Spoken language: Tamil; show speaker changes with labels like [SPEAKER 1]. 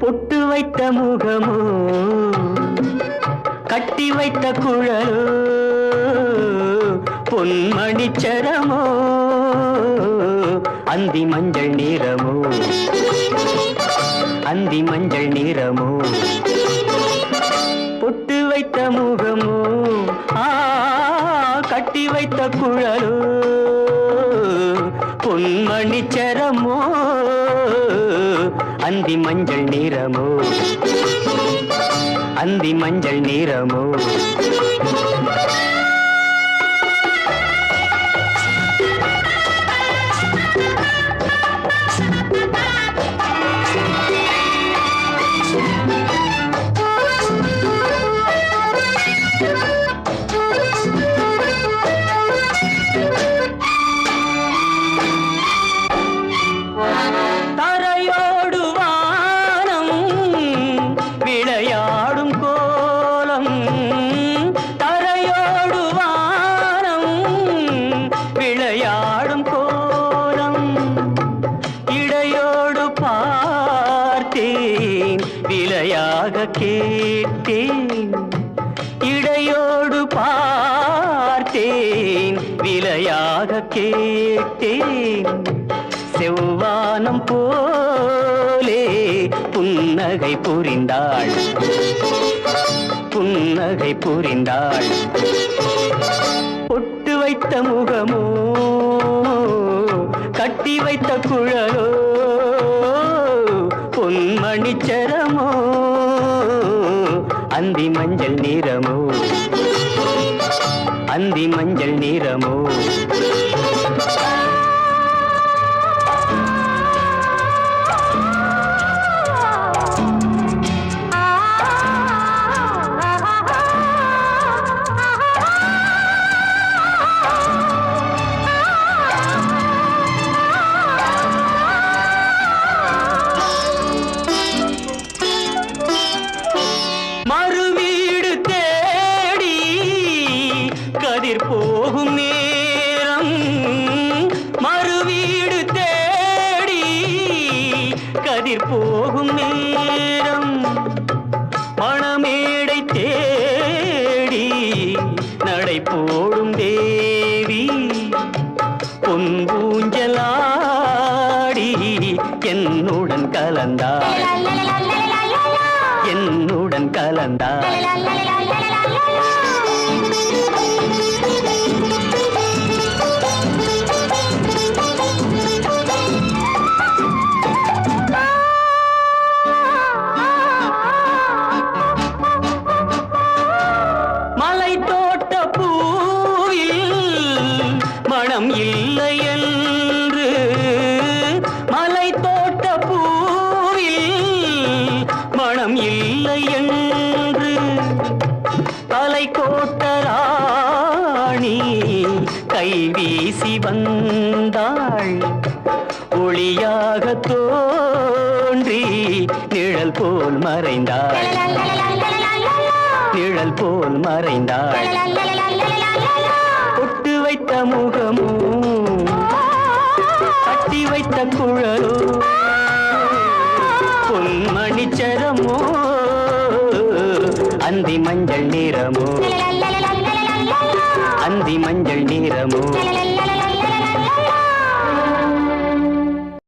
[SPEAKER 1] பொட்டு வைத்த முகமோ கட்டி வைத்த குழலோ பொன்மணிச்சரமோ அந்தி மஞ்சள் நிறமோ? அந்தி மஞ்சள் நிறமோ? பொட்டு வைத்த முகமோ? ஆ கட்டி வைத்த குழலோ? பொன்மணி சரமோ? அந்தி மஞ்சள் நிறமோ? அந்தி மஞ்சள் நிறமோ? கேட்டேன். இடையோடு பார்த்தேன். விலையாக கேட்டேன். செவ்வானம் போலே புன்னகை புரிந்தாள். புன்னகை புரிந்தாள். ஒட்டு வைத்த முகமோ கட்டி வைத்த குழலோ பொன்மணிச்சரமோ அந்தி மஞ்சள் நிறமோ அந்தி மஞ்சள் நிறமோ கதிர் போகும் நேரம் மறுவீடு தேடி கதிர் போகும் நேரம். பணமேடை தேடி நடை போடும் தேவி பொன்பூஞ்சலாடி என்னுடன் கலந்தாள் என்னுடன் கலந்தாள் இல்லை என்று மலை தோட்ட பூவில் மனம் இல்லை என்று தலை கோட்ட ராணி கை வீசி வந்தாள் ஒளியாக தோன்றி நிழல் போல் மறைந்தாள் நிழல் போல் மறைந்தாள் ஒட்டு வைத்த முகமோ கட்டி வைத்த குழலோ பொன்மணி சரமோ அந்தி மஞ்சள் நிறமோ அந்தி மஞ்சள் நிறமோ.